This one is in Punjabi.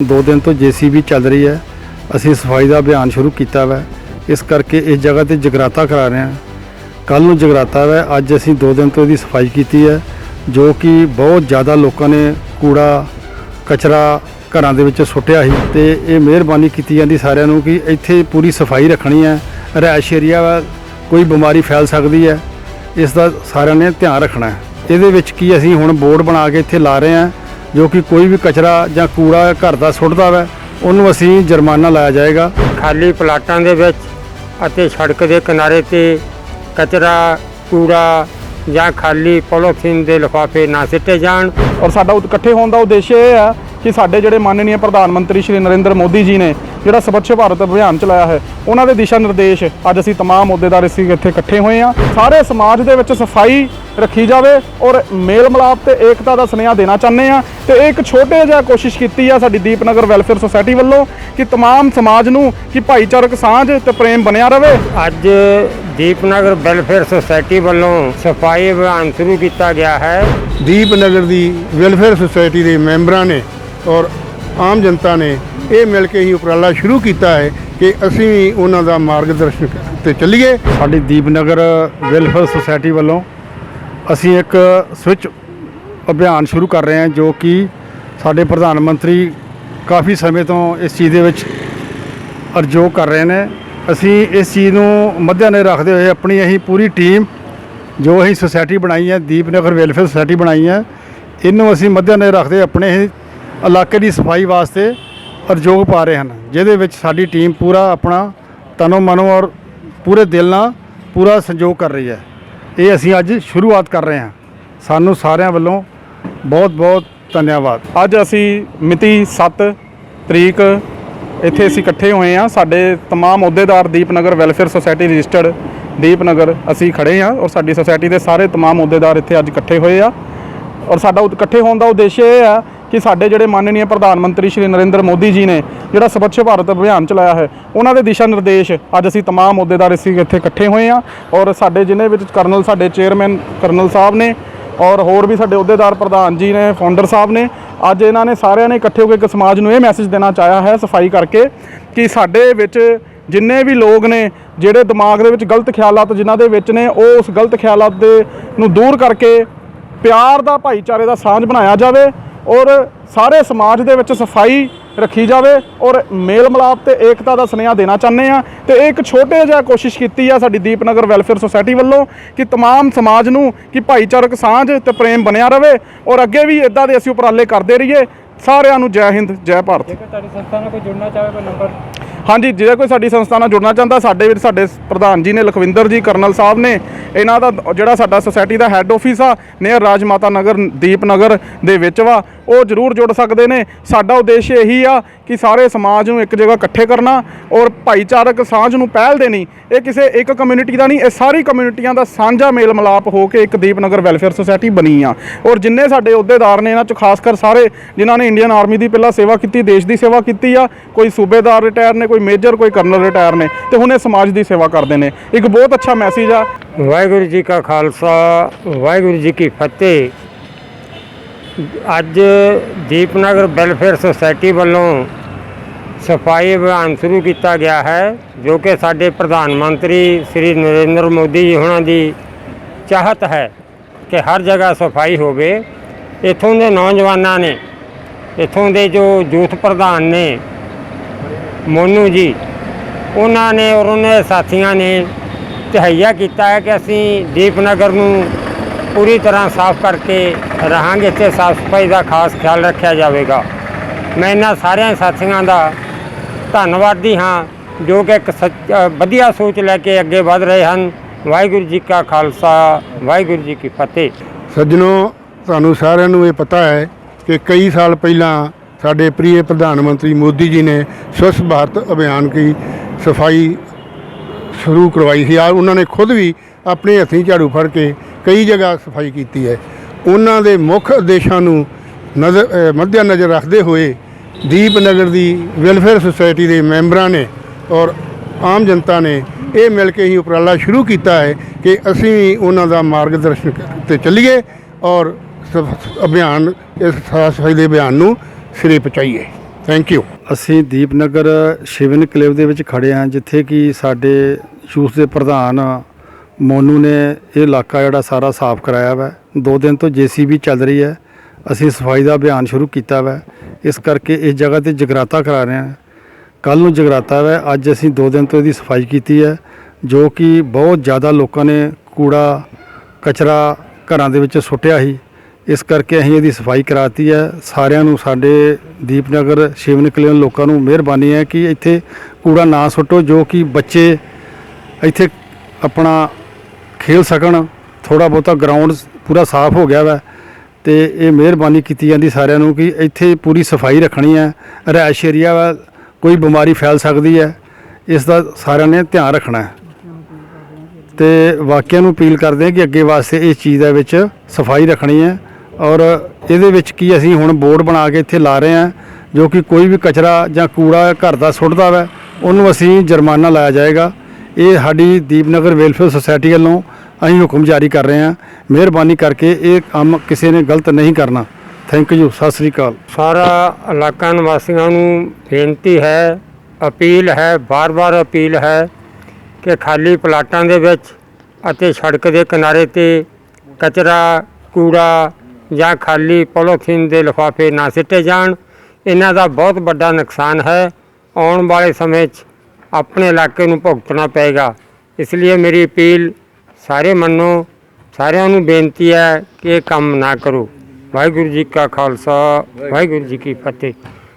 ਦੋ ਦਿਨ ਤੋਂ ਜੀਸੀਬੀ ਚੱਲ ਰਹੀ ਹੈ। ਅਸੀਂ ਸਫ਼ਾਈ ਦਾ ਅਭਿਆਨ ਸ਼ੁਰੂ ਕੀਤਾ ਹੈ ਇਸ ਕਰਕੇ ਇਸ ਜਗ੍ਹਾ ਤੇ ਜਗਰਾਤਾ ਕਰਾ ਰਹੇ ਹਾਂ। ਕੱਲ ਨੂੰ ਜਗਰਾਤਾ ਹੈ ਅੱਜ ਅਸੀਂ ਦੋ ਦਿਨ ਤੋਂ ਇਹਦੀ ਸਫ਼ਾਈ ਕੀਤੀ ਹੈ, ਜੋ ਕਿ ਬਹੁਤ ਜ਼ਿਆਦਾ ਲੋਕਾਂ ਨੇ ਕੂੜਾ, ਕਚਰਾ ਘਰਾਂ ਦੇ ਵਿੱਚ ਸੁੱਟਿਆ ਸੀ ਤੇ ਇਹ ਮਿਹਰਬਾਨੀ ਕੀਤੀ ਜਾਂਦੀ ਸਾਰਿਆਂ ਨੂੰ ਕਿ ਇੱਥੇ ਪੂਰੀ ਸਫ਼ਾਈ ਰੱਖਣੀ ਹੈ। ਰਿਹਾਇਸ਼ ਏਰੀਆ ਵਾ, ਕੋਈ ਬਿਮਾਰੀ ਫੈਲ ਸਕਦੀ ਹੈ। ਇਸ ਦਾ ਸਾਰਿਆਂ ਨੇ ਧਿਆਨ ਰੱਖਣਾ ਹੈ। ਇਹਦੇ ਵਿੱਚ ਕੀ ਅਸੀਂ ਹੁਣ ਬੋਰਡ ਬਣਾ ਕੇ ਇੱਥੇ ਲਾ ਰਹੇ ਹਾਂ। ਜੋ ਕਿ ਕੋਈ ਵੀ ਕਚਰਾ ਜਾਂ ਕੂੜਾ ਘਰ ਦਾ ਸੁੱਟਦਾ ਵਾ ਉਹਨੂੰ ਅਸੀਂ ਜੁਰਮਾਨਾ ਲਾਇਆ ਜਾਏਗਾ। ਖਾਲੀ ਪਲਾਟਾਂ ਦੇ ਵਿੱਚ ਅਤੇ ਸੜਕ ਦੇ ਕਿਨਾਰੇ ਤੇ ਕਚਰਾ ਕੂੜਾ ਜਾਂ ਖਾਲੀ ਪੋਲੀਥੀਨ ਦੇ ਲਿਫਾਫੇ ਨਾ ਸਿੱਟੇ ਜਾਣ। ਔਰ ਸਾਡਾ ਇਕੱਠੇ ਹੋਣ ਦਾ ਉਦੇਸ਼ ਇਹ ਹੈ ਕਿ ਸਾਡੇ ਜਿਹੜੇ ਮਾਨਨੀय ਪ੍ਰਧਾਨ ਮੰਤਰੀ ਸ਼੍ਰੀ ਨਰਿੰਦਰ ਮੋਦੀ ਜੀ ਨੇ ਜਿਹੜਾ ਸਵੱਛ ਭਾਰਤ ਅਭਿਆਨ ਚਲਾਇਆ ਹੈ ਉਹਨਾਂ ਦੇ ਦਿਸ਼ਾ ਨਿਰਦੇਸ਼ ਅੱਜ ਅਸੀਂ ਤਮਾਮ ਅਹੁਦੇਦਾਰ ਅਸੀਂ ਇੱਥੇ ਇਕੱਠੇ ਹੋਏ ਆ ਸਾਰੇ ਸਮਾਜ ਦੇ ਵਿੱਚ ਸਫ਼ਾਈ ਰੱਖੀ ਜਾਵੇ ਔਰ ਮੇਲ ਮਲਾਪ ਤੇ ਏਕਤਾ ਦਾ ਸੁਨੇਹਾ ਦੇਣਾ ਚਾਹੁੰਦੇ ਆ ਤੇ ਇੱਕ ਛੋਟੇ ਜਿਹਾ ਕੋਸ਼ਿਸ਼ ਕੀਤੀ ਆ ਸਾਡੀ ਦੀਪਨਗਰ ਵੈਲਫੇਅਰ ਸੁਸਾਇਟੀ ਵੱਲੋਂ ਕਿ ਤਮਾਮ ਸਮਾਜ ਨੂੰ ਕਿ ਭਾਈਚਾਰਕ ਸਾਂਝ ਤੇ ਪ੍ਰੇਮ ਬਣਿਆ ਰਹੇ ਅੱਜ ਦੀਪਨਗਰ ਵੈਲਫੇਅਰ ਸੁਸਾਇਟੀ ਵੱਲੋਂ ਸਫ਼ਾਈ ਅਭਿਆਨ ਸ਼ੁਰੂ ਕੀਤਾ ਗਿਆ ਹੈ। ਦੀਪਨਗਰ ਦੀ ਵੈਲਫੇਅਰ ਸੁਸਾਇਟੀ ਦੇ ਮੈਂਬਰਾਂ ਨੇ ਔਰ ਆਮ ਜਨਤਾ ਨੇ ਇਹ ਮਿਲ ਕੇ ਹੀ ਉਪਰਾਲਾ ਸ਼ੁਰੂ ਕੀਤਾ ਹੈ ਕਿ ਅਸੀਂ ਵੀ ਉਹਨਾਂ ਦਾ ਮਾਰਗਦਰਸ਼ਨ ਤੇ ਚੱਲੀਏ। ਸਾਡੀ ਦੀਪਨਗਰ ਵੈਲਫੇਅਰ ਸੁਸਾਇਟੀ ਵੱਲੋਂ ਅਸੀਂ ਇੱਕ ਸਵਿਚ ਅਭਿਆਨ ਸ਼ੁਰੂ ਕਰ ਰਹੇ ਹਾਂ ਜੋ ਕਿ ਸਾਡੇ ਪ੍ਰਧਾਨ ਮੰਤਰੀ ਕਾਫੀ ਸਮੇਂ ਤੋਂ ਇਸ ਚੀਜ਼ ਦੇ ਵਿੱਚ ਅਰਜੋਗ ਕਰ ਰਹੇ ਨੇ। ਅਸੀਂ ਇਸ ਚੀਜ਼ ਨੂੰ ਮੱਦੇਨਜ਼ਰ ਰੱਖਦੇ ਹੋਏ ਆਪਣੀ ਅਸੀਂ ਪੂਰੀ ਟੀਮ ਜੋ ਅਸੀਂ ਸੁਸਾਇਟੀ ਬਣਾਈ ਹੈ, ਦੀਪਨਗਰ ਵੈਲਫੇਅਰ ਸੁਸਾਇਟੀ ਬਣਾਈ ਹੈ, ਇਹਨੂੰ ਅਸੀਂ ਮੱਦੇਨਜ਼ਰ ਰੱਖਦੇ ਆਪਣੇ ਹੀ ਇਲਾਕੇ ਦੀ ਸਫਾਈ ਵਾਸਤੇ ਅਰਜੋਗ ਪਾ ਰਹੇ ਹਨ ਜਿਹਦੇ ਵਿੱਚ ਸਾਡੀ ਟੀਮ ਪੂਰਾ ਆਪਣਾ ਤਨੋ ਮਨੋ ਔਰ ਪੂਰੇ ਦਿਲ ਨਾਲ ਪੂਰਾ ਸੰਯੋਗ ਕਰ ਰਹੀ ਹੈ ਇਹ ਅਸੀਂ ਅੱਜ ਸ਼ੁਰੂਆਤ ਕਰ ਰਹੇ ਹਾਂ ਸਾਨੂੰ ਸਾਰਿਆਂ ਵੱਲੋਂ ਬਹੁਤ ਬਹੁਤ ਧੰਨਵਾਦ ਅੱਜ ਅਸੀਂ ਮਿਤੀ 7 ਤਰੀਕ ਇੱਥੇ ਅਸੀਂ ਇਕੱਠੇ ਹੋਏ ਹਾਂ ਸਾਡੇ तमाम ਅਹੁਦੇਦਾਰ Deepnagar welfare society registered Deepnagar ਅਸੀਂ ਖੜੇ ਹਾਂ ਔਰ ਸਾਡੀ ਸੁਸਾਇਟੀ ਦੇ ਸਾਰੇ तमाम ਅਹੁਦੇਦਾਰ ਇੱਥੇ ਅੱਜ ਇਕੱਠੇ ਹੋਏ ਆ ਔਰ ਸਾਡਾ ਉਤ- ਇਕੱਠੇ ਹੋਣ ਦਾ ਉਦੇਸ਼ ਇਹ ਹੈ ਕਿ ਸਾਡੇ ਜਿਹੜੇ ਮਾਨਨੀय ਪ੍ਰਧਾਨ ਮੰਤਰੀ ਸ਼੍ਰੀ ਨਰਿੰਦਰ ਮੋਦੀ ਜੀ ਨੇ ਜਿਹੜਾ ਸਵੱਛ ਭਾਰਤ ਅਭਿਆਨ ਚਲਾਇਆ ਹੈ, ਉਹਨਾਂ ਦੇ ਦਿਸ਼ਾ ਨਿਰਦੇਸ਼ ਅੱਜ ਅਸੀਂ ਤਮਾਮ ਅਹੁਦੇਦਾਰ ਅਸੀਂ ਇੱਥੇ ਇਕੱਠੇ ਹੋਏ ਆ ਔਰ ਸਾਡੇ ਜ਼ਿਲ੍ਹੇ ਵਿੱਚ ਕਰਨਲ ਸਾਡੇ ਚੇਅਰਮੈਨ ਕਰਨਲ ਸਾਹਿਬ ਨੇ ਔਰ ਹੋਰ ਵੀ ਸਾਡੇ ਅਹੁਦੇਦਾਰ ਪ੍ਰਧਾਨ ਜੀ ਨੇ, ਫਾਊਂਡਰ ਸਾਹਿਬ ਨੇ, ਅੱਜ ਇਹਨਾਂ ਨੇ ਸਾਰਿਆਂ ਨੇ ਇਕੱਠੇ ਹੋ ਕੇ ਇੱਕ ਸਮਾਜ ਨੂੰ ਇਹ ਮੈਸੇਜ ਦੇਣਾ ਚਾਹਿਆ ਹੈ ਸਫ਼ਾਈ ਕਰਕੇ ਕਿ ਸਾਡੇ ਵਿੱਚ ਜਿੰਨੇ ਵੀ ਲੋਕ ਨੇ ਜਿਹੜੇ ਦਿਮਾਗ ਦੇ ਵਿੱਚ ਗਲਤ ਖਿਆਲਤ ਜਿਨ੍ਹਾਂ ਦੇ ਵਿੱਚ ਨੇ, ਉਹ ਉਸ ਗਲਤ ਖਿਆਲਤ ਦੇ ਨੂੰ ਦੂਰ ਕਰਕੇ ਪਿਆਰ ਦਾ ਭਾਈਚਾਰੇ ਦਾ ਸਾਂਝ ਬਣਾਇਆ ਜਾਵੇ ਔਰ ਸਾਰੇ ਸਮਾਜ ਦੇ ਵਿੱਚ ਸਫਾਈ ਰੱਖੀ ਜਾਵੇ ਔਰ ਮੇਲ ਮਿਲਾਪ ਤੇ ਏਕਤਾ ਦਾ ਸੁਨੇਹਾ ਦੇਣਾ ਚਾਹੁੰਦੇ ਆ ਤੇ ਇਹ ਇੱਕ ਛੋਟੇ ਜਿਹਾ ਕੋਸ਼ਿਸ਼ ਕੀਤੀ ਆ ਸਾਡੀ ਦੀਪਨਗਰ ਵੈਲਫੇਅਰ ਸੁਸਾਇਟੀ ਵੱਲੋਂ ਕਿ तमाम ਸਮਾਜ ਨੂੰ ਕਿ ਭਾਈਚਾਰਕ ਸਾਂਝ ਤੇ ਪ੍ਰੇਮ ਬਣਿਆ ਰਵੇ ਔਰ ਅੱਗੇ ਵੀ ਇਦਾਂ ਦੇ ਅਸੀਂ ਉਪਰਾਲੇ ਕਰਦੇ ਰਹੀਏ ਸਾਰਿਆਂ ਨੂੰ ਜੈ ਹਿੰਦ ਜੈ ਭਾਰਤ ਤੁਹਾਡੀ ਸੰਸਥਾ ਨਾਲ ਕੋਈ ਜੁੜਨਾ ਚਾਹੇ ਕੋਈ ਨੰਬਰ ਹਾਂਜੀ ਜੇ ਕੋਈ ਸਾਡੀ ਸੰਸਥਾ ਨਾਲ ਜੁੜਨਾ ਚਾਹੁੰਦਾ ਸਾਡੇ ਵਿੱਚ ਸਾਡੇ ਪ੍ਰਧਾਨ ਜੀ ਨੇ ਲਖਵਿੰਦਰ ਜੀ ਕਰਨਲ ਸਾਹਿਬ ਨੇ ਇਹਨਾਂ ਦਾ ਜਿਹੜਾ ਸਾਡਾ ਸੁਸਾਇਟੀ ਦਾ ਹੈੱਡ ਆਫਿਸ ਆ ਨੀਅਰ ਰਾਜਮਾਤਾ ਨਗਰ ਦੀਪਨਗਰ ਦੇ ਵਿੱਚ ਵਾ ਉਹ ਜ਼ਰੂਰ ਜੁੜ ਸਕਦੇ ਨੇ। ਸਾਡਾ ਉਦੇਸ਼ ਇਹੀ ਆ ਕਿ ਸਾਰੇ ਸਮਾਜ ਨੂੰ ਇੱਕ ਜਗ੍ਹਾ ਇਕੱਠੇ ਕਰਨਾ ਔਰ ਭਾਈਚਾਰਕ ਸਾਂਝ ਨੂੰ ਪਹਿਲ ਦੇਣੀ। ਇਹ ਕਿਸੇ ਇੱਕ ਕਮਿਊਨਿਟੀ ਦਾ ਨਹੀਂ, ਇਹ ਸਾਰੀ ਕਮਿਊਨਿਟੀਆਂ ਦਾ ਸਾਂਝਾ ਮੇਲ ਮਿਲਾਪ ਹੋ ਕੇ ਇੱਕ ਦੀਪਨਗਰ ਵੈਲਫੇਅਰ ਸੁਸਾਇਟੀ ਬਣੀ ਆ। ਔਰ ਜਿੰਨੇ ਸਾਡੇ ਅਹੁਦੇਦਾਰ ਨੇ ਇਹਨਾਂ ਚ, ਖਾਸ ਕਰ ਸਾਰੇ ਜਿਨ੍ਹਾਂ ਨੇ ਇੰਡੀਅਨ ਆਰਮੀ ਦੀ ਪਹਿਲਾਂ ਸੇਵਾ ਕੀਤੀ, ਦੇਸ਼ ਦੀ ਸੇਵਾ ਕੀਤੀ ਆ, ਕੋਈ ਸੂਬੇਦਾਰ ਰਿਟਾਇਰ ਨੇ, ਕੋਈ ਮੇਜਰ ਕੋਈ ਕਰਨਲ ਰਿਟਾਇਰ ਨੇ, ਤੇ ਹੁਣ ਇਹ ਸਮਾਜ ਦੀ ਸੇਵਾ ਕਰਦੇ ਨੇ। ਇੱਕ ਬਹੁਤ ਅੱਛਾ ਮੈਸੇਜ ਆ। ਵਾਹਿਗੁਰੂ ਜੀ ਕਾ ਖਾਲਸਾ, ਵਾਹਿਗੁਰੂ ਜੀ ਕੀ ਫਤਿਹ। ਅੱਜ ਦੀਪਨਗਰ ਵੈਲਫੇਅਰ ਸੁਸਾਇਟੀ ਵੱਲੋਂ ਸਫ਼ਾਈ ਅਭਿਆਨ ਸ਼ੁਰੂ ਕੀਤਾ ਗਿਆ ਹੈ, ਜੋ ਕਿ ਸਾਡੇ ਪ੍ਰਧਾਨ ਮੰਤਰੀ ਸ੍ਰੀ ਨਰਿੰਦਰ ਮੋਦੀ ਜੀ ਹੁਣਾਂ ਦੀ ਚਾਹਤ ਹੈ ਕਿ ਹਰ ਜਗ੍ਹਾ ਸਫ਼ਾਈ ਹੋਵੇ। ਇੱਥੋਂ ਦੇ ਨੌਜਵਾਨਾਂ ਨੇ, ਇੱਥੋਂ ਦੇ ਜੋ ਯੂਥ ਪ੍ਰਧਾਨ ਨੇ, ਮੋਨੂ ਜੀ, ਉਹਨਾਂ ਨੇ ਔਰ ਉਹਨਾਂ ਦੇ ਸਾਥੀਆਂ ਨੇ ਤਹਈਆ ਕੀਤਾ ਹੈ ਕਿ ਅਸੀਂ ਦੀਪਨਗਰ ਨੂੰ ਪੂਰੀ ਤਰ੍ਹਾਂ ਸਾਫ਼ ਕਰਕੇ ਰਹਾਂਗੇ ਤੇ ਸਾਫ਼ ਸਫ਼ਾਈ ਦਾ ਖਾਸ ਖਿਆਲ ਰੱਖਿਆ ਜਾਵੇਗਾ। ਮੈਂ ਇਹਨਾਂ ਸਾਰਿਆਂ ਸਾਥੀਆਂ ਦਾ ਧੰਨਵਾਦੀ ਹਾਂ, ਜੋ ਕਿ ਇੱਕ ਸੱਚ- ਵਧੀਆ ਸੋਚ ਲੈ ਕੇ ਅੱਗੇ ਵਧ ਰਹੇ ਹਨ। ਵਾਹਿਗੁਰੂ ਜੀ ਕਾ ਖਾਲਸਾ, ਵਾਹਿਗੁਰੂ ਜੀ ਕੀ ਫਤਿਹ। ਸੱਜਣੋ, ਤੁਹਾਨੂੰ ਸਾਰਿਆਂ ਨੂੰ ਇਹ ਪਤਾ ਹੈ ਕਿ ਕਈ ਸਾਲ ਪਹਿਲਾਂ ਸਾਡੇ ਪ੍ਰਿਯ ਪ੍ਰਧਾਨ ਮੰਤਰੀ ਮੋਦੀ ਜੀ ਨੇ ਸਵੱਛ ਭਾਰਤ ਅਭਿਆਨ ਕੀ ਸਫ਼ਾਈ ਸ਼ੁਰੂ ਕਰਵਾਈ ਸੀ ਆ ਉਹਨਾਂ ਨੇ ਖੁਦ ਵੀ ਆਪਣੇ ਹੱਥੀਂ ਝਾੜੂ ਫੜ ਕੇ ਕਈ ਜਗ੍ਹਾ ਸਫ਼ਾਈ ਕੀਤੀ ਹੈ। ਉਹਨਾਂ ਦੇ ਮੁੱਖ ਉਦੇਸ਼ਾਂ ਨੂੰ ਨਜ਼ਰ ਅ, ਨਜ਼ਰ ਰੱਖਦੇ ਹੋਏ ਦੀਪਨਗਰ ਦੀ ਵੈਲਫੇਅਰ ਸੁਸਾਇਟੀ ਦੇ ਮੈਂਬਰਾਂ ਨੇ ਔਰ ਆਮ ਜਨਤਾ ਨੇ ਇਹ ਮਿਲ ਕੇ ਹੀ ਉਪਰਾਲਾ ਸ਼ੁਰੂ ਕੀਤਾ ਹੈ ਕਿ ਅਸੀਂ ਉਹਨਾਂ ਦਾ ਮਾਰਗਦਰਸ਼ਨ ਤੇ ਚੱਲੀਏ ਔਰ ਸਫ- ਅਭਿਆਨ ਇਸ ਸਾਫ਼ ਸਫ਼ਾਈ ਦੇ ਅਭਿਆਨ ਨੂੰ ਸਿਰੇ ਪਹੁੰਚਾਈਏ। ਥੈਂਕ ਯੂ ਅਸੀਂ ਦੀਪਨਗਰ ਸ਼ਿਵਨ ਕਲੇਵ ਦੇ ਵਿੱਚ ਖੜੇ ਹਾਂ ਜਿੱਥੇ ਕਿ ਸਾਡੇ ਯੂਥ ਦੇ ਪ੍ਰਧਾਨ ਮੋਨੂ ਨੇ ਇਹ ਇਲਾਕਾ ਜਿਹੜਾ ਸਾਰਾ ਸਾਫ਼ ਕਰਾਇਆ ਵਾ। ਦੋ ਦਿਨ ਤੋਂ ਜੀਸੀਬੀ ਚੱਲ ਰਹੀ ਹੈ। ਅਸੀਂ ਸਫ਼ਾਈ ਦਾ ਅਭਿਆਨ ਸ਼ੁਰੂ ਕੀਤਾ ਵਾ। ਇਸ ਕਰਕੇ ਇਸ ਜਗ੍ਹਾ ਤੇ ਜਗਰਾਤਾ ਕਰਾ ਰਹੇ ਹਾਂ। ਕੱਲ ਨੂੰ ਜਗਰਾਤਾ ਵਾ। ਅੱਜ ਅਸੀਂ ਦੋ ਦਿਨ ਤੋਂ ਇਹਦੀ ਸਫ਼ਾਈ ਕੀਤੀ ਹੈ, ਜੋ ਕਿ ਬਹੁਤ ਜ਼ਿਆਦਾ ਲੋਕਾਂ ਨੇ ਕੂੜਾ, ਕਚਰਾ ਘਰਾਂ ਦੇ ਵਿੱਚ ਸੁੱਟਿਆ ਸੀ। ਇਸ ਕਰਕੇ ਅਸੀਂ ਇਹਦੀ ਸਫ਼ਾਈ ਕਰਾਤੀ ਹੈ। ਸਾਰਿਆਂ ਨੂੰ ਸਾਡੇ ਦੀਪਨਗਰ ਸ਼ਿਵਨ ਕਲਿਆਣ ਲੋਕਾਂ ਨੂੰ ਮਿਹਰਬਾਨੀ ਹੈ ਕਿ ਇੱਥੇ ਕੂੜਾ ਨਾ ਸੁੱਟੋ, ਜੋ ਕਿ ਬੱਚੇ ਇੱਥੇ ਆਪਣਾ ਖੇਲ ਸਕਣ ਥੋੜਾ ਬਹੁਤਾ ਗਰਾਊਂਡ ਪੂਰਾ ਸਾਫ਼ ਹੋ ਗਿਆ ਵਾ ਤੇ ਇਹ ਮਿਹਰਬਾਨੀ ਕੀਤੀ ਜਾਂਦੀ ਸਾਰਿਆਂ ਨੂੰ ਕਿ ਇੱਥੇ ਪੂਰੀ ਸਫ਼ਾਈ ਰੱਖਣੀ ਹੈ ਰਿਹਾਇਸ਼ ਏਰੀਆ ਵਾ, ਕੋਈ ਬਿਮਾਰੀ ਫੈਲ ਸਕਦੀ ਹੈ, ਇਸ ਦਾ ਸਾਰਿਆਂ ਨੇ ਧਿਆਨ ਰੱਖਣਾ ਹੈ। ਤੇ ਵਾਕਿਆਂ ਨੂੰ ਅਪੀਲ ਕਰਦੇ ਹਾਂ ਕਿ ਅੱਗੇ ਵਾਸਤੇ ਇਸ ਚੀਜ਼ ਦੇ ਵਿੱਚ ਸਫ਼ਾਈ ਰੱਖਣੀ ਹੈ ਔਰ ਇਹਦੇ ਵਿੱਚ ਕੀ ਅਸੀਂ ਹੁਣ ਬੋਰਡ ਬਣਾ ਕੇ ਇੱਥੇ ਲਾ ਰਹੇ ਹਾਂ, ਜੋ ਕਿ ਕੋਈ ਵੀ ਕਚਰਾ ਜਾਂ ਕੂੜਾ ਘਰ ਦਾ ਸੁੱਟਦਾ ਵਾ, ਉਹਨੂੰ ਅਸੀਂ ਜੁਰਮਾਨਾ ਲਾਇਆ ਜਾਏਗਾ। ਇਹ ਸਾਡੀ ਦੀਪਨਗਰ ਵੈਲਫੇਅਰ ਸੁਸਾਇਟੀ ਵੱਲੋਂ ਅਸੀਂ ਹੁਕਮ ਜਾਰੀ ਕਰ ਰਹੇ ਹਾਂ। ਮਿਹਰਬਾਨੀ ਕਰਕੇ ਇਹ ਕੰਮ ਕਿਸੇ ਨੇ ਗਲਤ ਨਹੀਂ ਕਰਨਾ। ਥੈਂਕ ਯੂ ਸਤਿ ਸ੍ਰੀ ਅਕਾਲ। ਸਾਰਾ ਇਲਾਕਾ ਨਿਵਾਸੀਆਂ ਨੂੰ ਬੇਨਤੀ ਹੈ, ਅਪੀਲ ਹੈ, ਬਾਰ-ਬਾਰ ਅਪੀਲ ਹੈ ਕਿ ਖਾਲੀ ਪਲਾਟਾਂ ਦੇ ਵਿੱਚ ਅਤੇ ਸੜਕ ਦੇ ਕਿਨਾਰੇ ਤੇ ਕਚਰਾ, ਕੂੜਾ ਜਾਂ ਖਾਲੀ ਪੋਲੀਥੀਨ ਦੇ ਲਿਫਾਫੇ ਨਾ ਸਿੱਟੇ ਜਾਣ। ਇਹਨਾਂ ਦਾ ਬਹੁਤ ਵੱਡਾ ਨੁਕਸਾਨ ਹੈ। ਆਉਣ ਵਾਲੇ ਸਮੇਂ 'ਚ ਆਪਣੇ ਇਲਾਕੇ ਨੂੰ ਭੁਗਤਣਾ ਪਏਗਾ। ਇਸ ਲਈ ਮੇਰੀ ਅਪੀਲ ਸਾਰੇ ਮੰਨੋ, ਸਾਰਿਆਂ ਨੂੰ ਬੇਨਤੀ ਹੈ ਕਿ ਇਹ ਕੰਮ ਨਾ ਕਰੋ। ਵਾਹਿਗੁਰੂ ਜੀ ਕਾ ਖਾਲਸਾ, ਵਾਹਿਗੁਰੂ ਜੀ ਕੀ ਫਤਿਹ।